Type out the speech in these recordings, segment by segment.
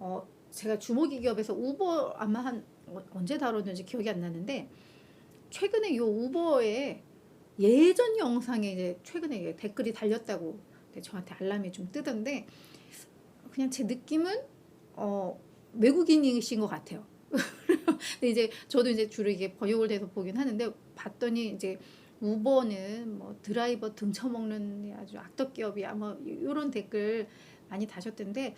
어, 제가 주목이 기업에서 우버 아마 한 어, 언제 다뤘는지 기억이 안 나는데 최근에 요 우버에 예전 영상에 이제 최근에 댓글이 달렸다고 네, 저한테 알람이 좀 뜨던데 그냥 제 느낌은 어, 외국인이신 것 같아요. 근데 이제 저도 이제 주로 이게 번역을 돼서 보긴 하는데 봤더니 이제 우버는 뭐 드라이버 등쳐먹는 아주 악덕 기업이야 뭐 이런 댓글 많이 다셨던데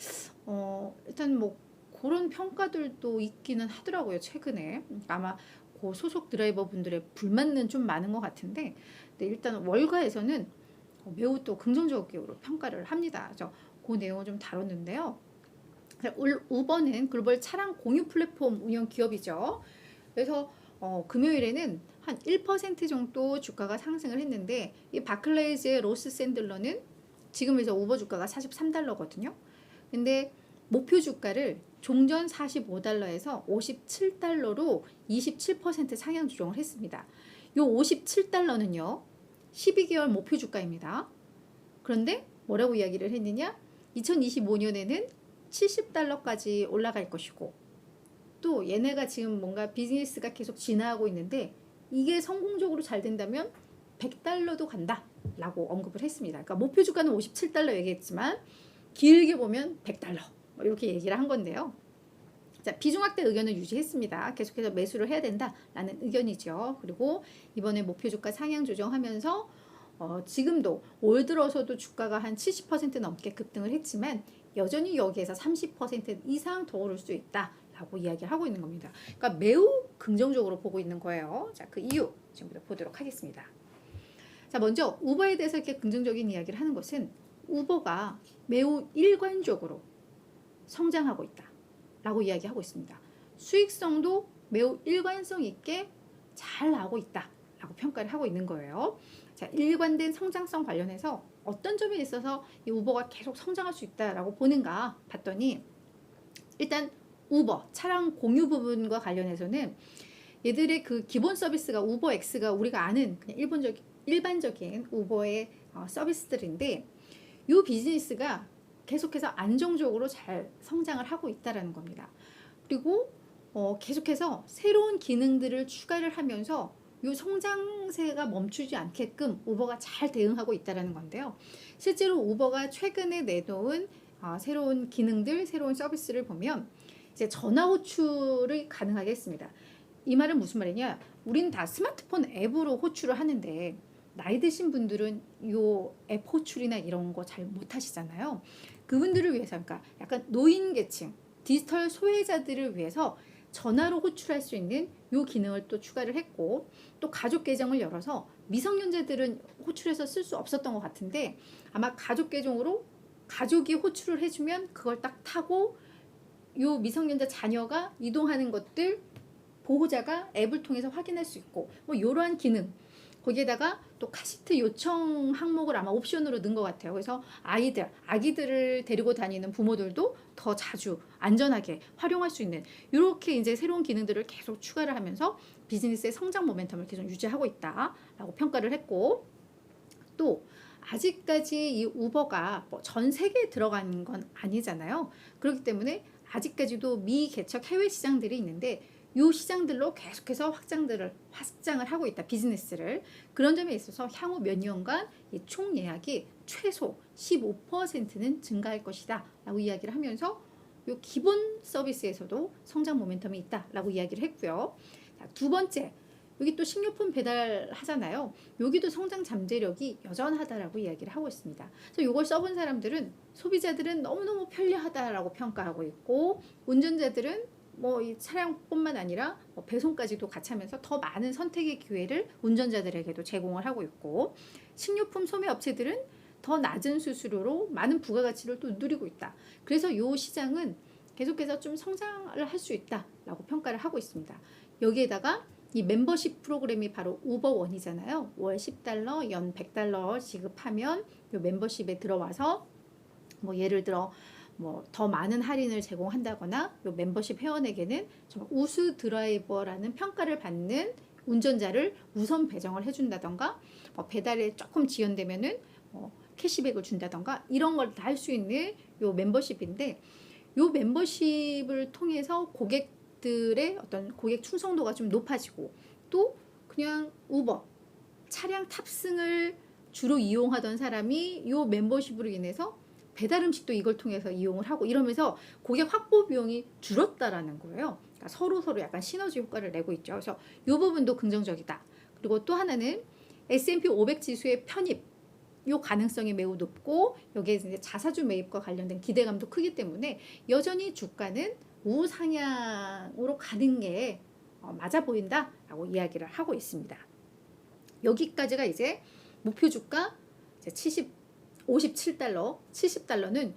어 일단 뭐 그런 평가들도 있기는 하더라고요 최근에 아마 그 소속 드라이버 분들의 불만은 좀 많은 것 같은데 근데 일단 월가에서는 매우 또 긍정적으로 평가를 합니다. 그래서 그 내용을 좀 다뤘는데요. 울- 우버는 글로벌 차량 공유 플랫폼 운영 기업이죠. 그래서 어, 금요일에는 한 1% 정도 주가가 상승을 했는데 이 바클레이즈의 로스 샌들러는 지금에서 우버 주가가 43달러거든요. 근데 목표 주가를 종전 45달러에서 57달러로 27% 상향 조정을 했습니다. 요 57달러는요. 12개월 목표 주가입니다. 그런데 뭐라고 이야기를 했느냐? 2025년에는 70달러까지 올라갈 것이고 또 얘네가 지금 뭔가 비즈니스가 계속 진화하고 있는데 이게 성공적으로 잘 된다면 100달러도 간다 라고 언급을 했습니다. 그러니까 목표 주가는 57달러 얘기했지만 길게 보면 100달러 뭐 이렇게 얘기를 한 건데요. 자, 비중확대 의견을 유지했습니다. 계속해서 매수를 해야 된다라는 의견이죠. 그리고 이번에 목표 주가 상향 조정하면서 어, 지금도 올 들어서도 주가가 한 70% 넘게 급등을 했지만 여전히 여기에서 30% 이상 더 오를 수 있다라고 이야기를 하고 있는 겁니다. 그러니까 매우 긍정적으로 보고 있는 거예요. 자, 그 이유 지금부터 보도록 하겠습니다. 자, 먼저 우버에 대해서 이렇게 긍정적인 이야기를 하는 것은 우버가 매우 일관적으로 성장하고 있다 라고 이야기하고 있습니다. 수익성도 매우 일관성 있게 잘 나오고 있다 라고 평가를 하고 있는 거예요. 자, 일관된 성장성 관련해서 어떤 점에 있어서 이 우버가 계속 성장할 수 있다라고 보는가 봤더니 일단 우버 차량 공유 부분과 관련해서는 얘들의 그 기본 서비스가 우버 X가 우리가 아는 그냥 일본적 일반적인 우버의 어, 서비스들인데 이 비즈니스가 계속해서 안정적으로 잘 성장을 하고 있다라는 겁니다. 그리고 어, 계속해서 새로운 기능들을 추가를 하면서 이 성장세가 멈추지 않게끔 우버가 잘 대응하고 있다라는 건데요. 실제로 우버가 최근에 내놓은 아, 새로운 기능들, 새로운 서비스를 보면 이제 전화 호출이 가능하게 했습니다. 이 말은 무슨 말이냐? 우린 다 스마트폰 앱으로 호출을 하는데 나이 드신 분들은 요 앱 호출이나 이런 거 잘 못 하시잖아요. 그분들을 위해서, 그러니까 약간 노인 계층, 디지털 소외자들을 위해서 전화로 호출할 수 있는 요 기능을 또 추가를 했고 또 가족 계정을 열어서 미성년자들은 호출해서 쓸 수 없었던 것 같은데 아마 가족 계정으로 가족이 호출을 해주면 그걸 딱 타고 요 미성년자 자녀가 이동하는 것들 보호자가 앱을 통해서 확인할 수 있고 뭐 이러한 기능 거기에다가 또 카시트 요청 항목을 아마 옵션으로 넣은 것 같아요. 그래서 아이들, 아기들을 데리고 다니는 부모들도 더 자주 안전하게 활용할 수 있는 이렇게 이제 새로운 기능들을 계속 추가를 하면서 비즈니스의 성장 모멘텀을 계속 유지하고 있다라고 평가를 했고 또 아직까지 이 우버가 뭐 전 세계에 들어간 건 아니잖아요. 그렇기 때문에 아직까지도 미 개척 해외 시장들이 있는데 이 시장들로 계속해서 확장들을 확장을 하고 있다 비즈니스를 그런 점에 있어서 향후 몇 년간 이총 예약이 최소 15%는 증가할 것이다라고 이야기를 하면서 이 기본 서비스에서도 성장 모멘텀이 있다라고 이야기를 했고요. 자, 두 번째 여기 또 식료품 배달 하잖아요. 여기도 성장 잠재력이 여전하다라고 이야기를 하고 있습니다. 그래서 이걸 써본 사람들은 소비자들은 너무너무 편리하다라고 평가하고 있고 운전자들은 뭐 이 차량뿐만 아니라 뭐 배송까지도 같이 하면서 더 많은 선택의 기회를 운전자들에게도 제공을 하고 있고 식료품 소매 업체들은 더 낮은 수수료로 많은 부가가치를 또 누리고 있다. 그래서 이 시장은 계속해서 좀 성장을 할 수 있다라고 평가를 하고 있습니다. 여기에다가 이 멤버십 프로그램이 바로 우버원이잖아요. 월 10달러, 연 100달러 지급하면 이 멤버십에 들어와서 뭐 예를 들어 뭐 더 많은 할인을 제공한다거나 요 멤버십 회원에게는 정말 우수 드라이버라는 평가를 받는 운전자를 우선 배정을 해준다던가 뭐 배달에 조금 지연되면은 뭐 캐시백을 준다던가 이런 걸 다 할 수 있는 요 멤버십인데 요 멤버십을 통해서 고객들의 어떤 고객 충성도가 좀 높아지고 또 그냥 우버 차량 탑승을 주로 이용하던 사람이 요 멤버십으로 인해서 배달 음식도 이걸 통해서 이용을 하고 이러면서 고객 확보 비용이 줄었다라는 거예요. 그러니까 서로 서로 약간 시너지 효과를 내고 있죠. 그래서 이 부분도 긍정적이다. 그리고 또 하나는 S&P 500 지수의 편입 요 가능성이 매우 높고 여기에 이제 자사주 매입과 관련된 기대감도 크기 때문에 여전히 주가는 우상향으로 가는 게 어, 맞아 보인다라고 이야기를 하고 있습니다. 여기까지가 이제 목표 주가 이제 70 57달러, 70달러는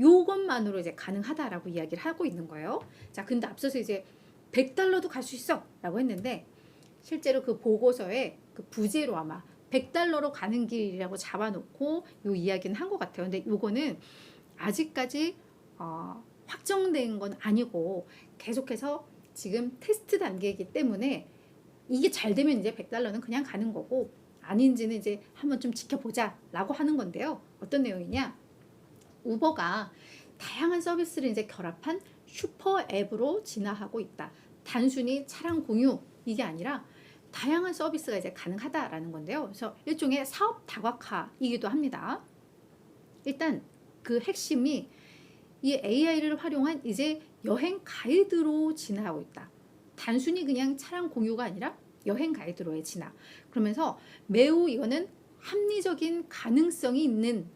요것만으로 이제 가능하다라고 이야기를 하고 있는 거예요. 자, 근데 앞서서 이제 100달러도 갈 수 있어 라고 했는데 실제로 그 보고서에 그 부제로 아마 100달러로 가는 길이라고 잡아놓고 요 이야기는 한 것 같아요. 근데 요거는 아직까지 어, 확정된 건 아니고 계속해서 지금 테스트 단계이기 때문에 이게 잘 되면 이제 100달러는 그냥 가는 거고 아닌지는 이제 한번 좀 지켜보자라고 하는 건데요. 어떤 내용이냐? 우버가 다양한 서비스를 이제 결합한 슈퍼 앱으로 진화하고 있다. 단순히 차량 공유 이게 아니라 다양한 서비스가 이제 가능하다라는 건데요. 그래서 일종의 사업 다각화이기도 합니다. 일단 그 핵심이 이 AI를 활용한 이제 여행 가이드로 진화하고 있다. 단순히 그냥 차량 공유가 아니라 여행 가이드로의 진화. 그러면서 매우 이거는 합리적인 가능성이 있는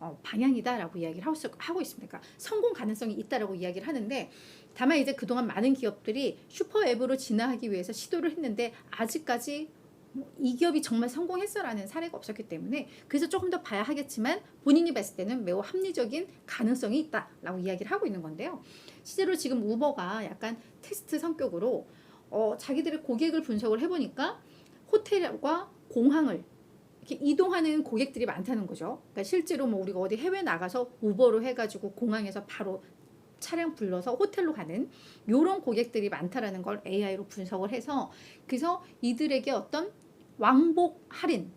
어, 방향이다라고 이야기를 하고, 있습니다. 그러니까 성공 가능성이 있다라고 이야기를 하는데 다만 이제 그동안 많은 기업들이 슈퍼 앱으로 진화하기 위해서 시도를 했는데 아직까지 뭐이 기업이 정말 성공했어라는 사례가 없었기 때문에 그래서 조금 더 봐야 하겠지만 본인이 봤을 때는 매우 합리적인 가능성이 있다라고 이야기를 하고 있는 건데요. 실제로 지금 우버가 약간 테스트 성격으로 어, 자기들의 고객을 분석을 해보니까 호텔과 공항을 이렇게 이동하는 고객들이 많다는 거죠. 그러니까 실제로 뭐 우리가 어디 해외 나가서 우버로 해가지고 공항에서 바로 차량 불러서 호텔로 가는 요런 고객들이 많다라는 걸 AI로 분석을 해서 그래서 이들에게 어떤 왕복 할인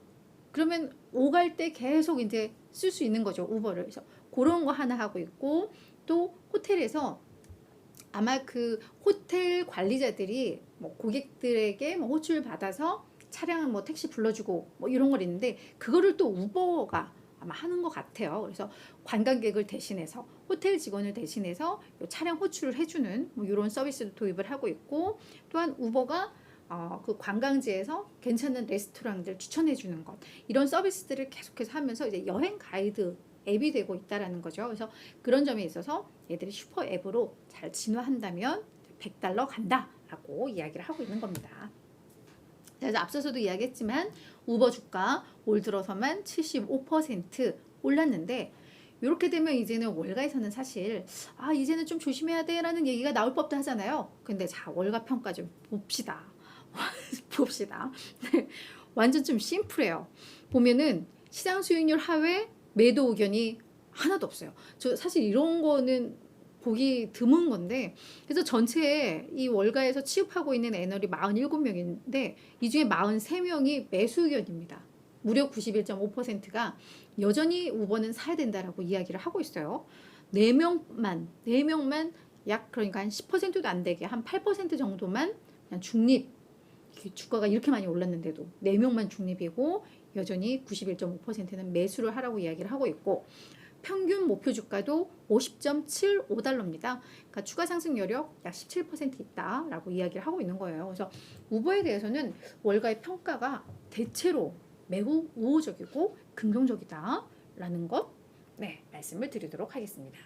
그러면 오갈 때 계속 이제 쓸 수 있는 거죠 우버를 그래서 그런 거 하나 하고 있고 또 호텔에서 아마 그 호텔 관리자들이 뭐 고객들에게 뭐 호출 받아서 차량을 뭐 택시 불러주고 뭐 이런 걸 있는데 그거를 또 우버가 아마 하는 것 같아요. 그래서 관광객을 대신해서 호텔 직원을 대신해서 요 차량 호출을 해주는 뭐 이런 서비스도 도입을 하고 있고 또한 우버가 어, 그 관광지에서 괜찮은 레스토랑들 추천해 주는 것 이런 서비스들을 계속해서 하면서 이제 여행 가이드 앱이 되고 있다라는 거죠. 그래서 그런 점에 있어서 얘들이 슈퍼 앱으로 잘 진화한다면 100달러 간다라고 이야기를 하고 있는 겁니다. 그래서 앞서서도 이야기했지만 우버 주가 올 들어서만 75% 올랐는데 이렇게 되면 이제는 월가에서는 사실 아 이제는 좀 조심해야 돼라는 얘기가 나올 법도 하잖아요. 근데 자 월가 평가 좀 봅시다. 봅시다. 네, 완전 좀 심플해요. 보면은 시장 수익률 하회 매도 의견이 하나도 없어요. 저 사실 이런 거는 보기 드문 건데 그래서 전체 이 월가에서 취급하고 있는 애널이 47명인데 이 중에 43명이 매수 의견입니다. 무려 91.5%가 여전히 우버는 사야 된다라고 이야기를 하고 있어요. 4명만 4명만 약 그러니까 한 10%도 안 되게 한 8% 정도만 그냥 중립 주가가 이렇게 많이 올랐는데도 4명만 중립이고 여전히 91.5%는 매수를 하라고 이야기를 하고 있고 평균 목표 주가도 50.75달러입니다. 그러니까 추가 상승 여력 약 17% 있다라고 이야기를 하고 있는 거예요. 그래서 우버에 대해서는 월가의 평가가 대체로 매우 우호적이고 긍정적이다라는 것 네, 말씀을 드리도록 하겠습니다.